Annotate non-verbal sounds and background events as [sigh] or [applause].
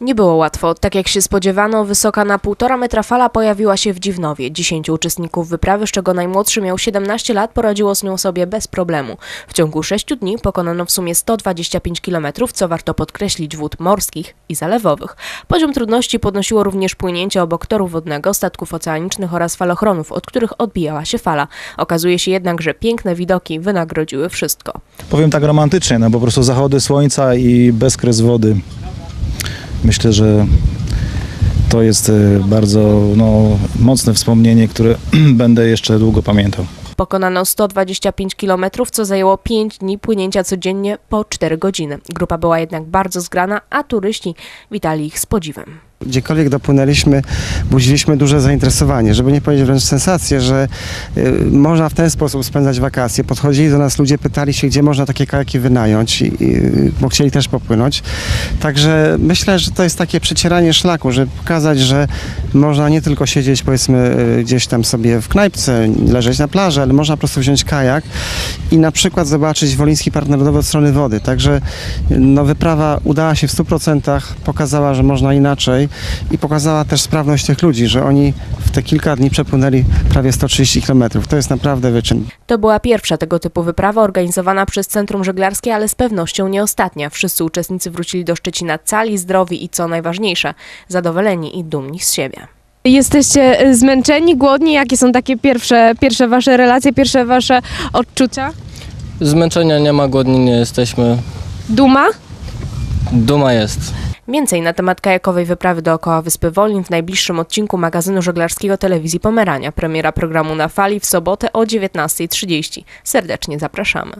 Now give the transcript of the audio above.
Nie było łatwo. Tak jak się spodziewano, wysoka na półtora metra fala pojawiła się w Dziwnowie. Dziesięciu uczestników wyprawy, z czego najmłodszy miał 17 lat, poradziło z nią sobie bez problemu. W ciągu sześciu dni pokonano w sumie 125 km, co warto podkreślić wód morskich i zalewowych. Poziom trudności podnosiło również płynięcie obok toru wodnego, statków oceanicznych oraz falochronów, od których odbijała się fala. Okazuje się jednak, że piękne widoki wynagrodziły wszystko. Powiem tak romantycznie, no po prostu zachody słońca i bezkres wody. Myślę, że to jest e, bardzo no, mocne wspomnienie, które [clears throat] będę jeszcze długo pamiętał. Pokonano 125 km, co zajęło 5 dni płynięcia codziennie po 4 godziny. Grupa była jednak bardzo zgrana, a turyści witali ich z podziwem. Gdziekolwiek dopłynęliśmy, budziliśmy duże zainteresowanie, żeby nie powiedzieć wręcz sensację, że y, można w ten sposób spędzać wakacje. Podchodzili do nas ludzie, pytali się, gdzie można takie kajaki wynająć, i, i, bo chcieli też popłynąć. Także myślę, że to jest takie przecieranie szlaku, żeby pokazać, że można nie tylko siedzieć powiedzmy y, gdzieś tam sobie w knajpce, leżeć na plaży, ale można po prostu wziąć kajak i na przykład zobaczyć Woliński Park Narodowy od strony wody. Także y, no, wyprawa udała się w 100%, pokazała, że można inaczej i pokazała też sprawność tych ludzi, że oni w te kilka dni przepłynęli prawie 130 km. To jest naprawdę wyczyn. To była pierwsza tego typu wyprawa organizowana przez Centrum Żeglarskie, ale z pewnością nie ostatnia. Wszyscy uczestnicy wrócili do Szczecina cali, zdrowi i co najważniejsze, zadowoleni i dumni z siebie. Jesteście y, zmęczeni, głodni? Jakie są takie pierwsze, pierwsze wasze relacje, pierwsze wasze odczucia? Zmęczenia nie ma, głodni nie jesteśmy. Duma? Duma jest. Więcej na temat kajakowej wyprawy dookoła Wyspy Wolin w najbliższym odcinku magazynu żeglarskiego Telewizji Pomerania. Premiera programu na fali w sobotę o 19.30. Serdecznie zapraszamy.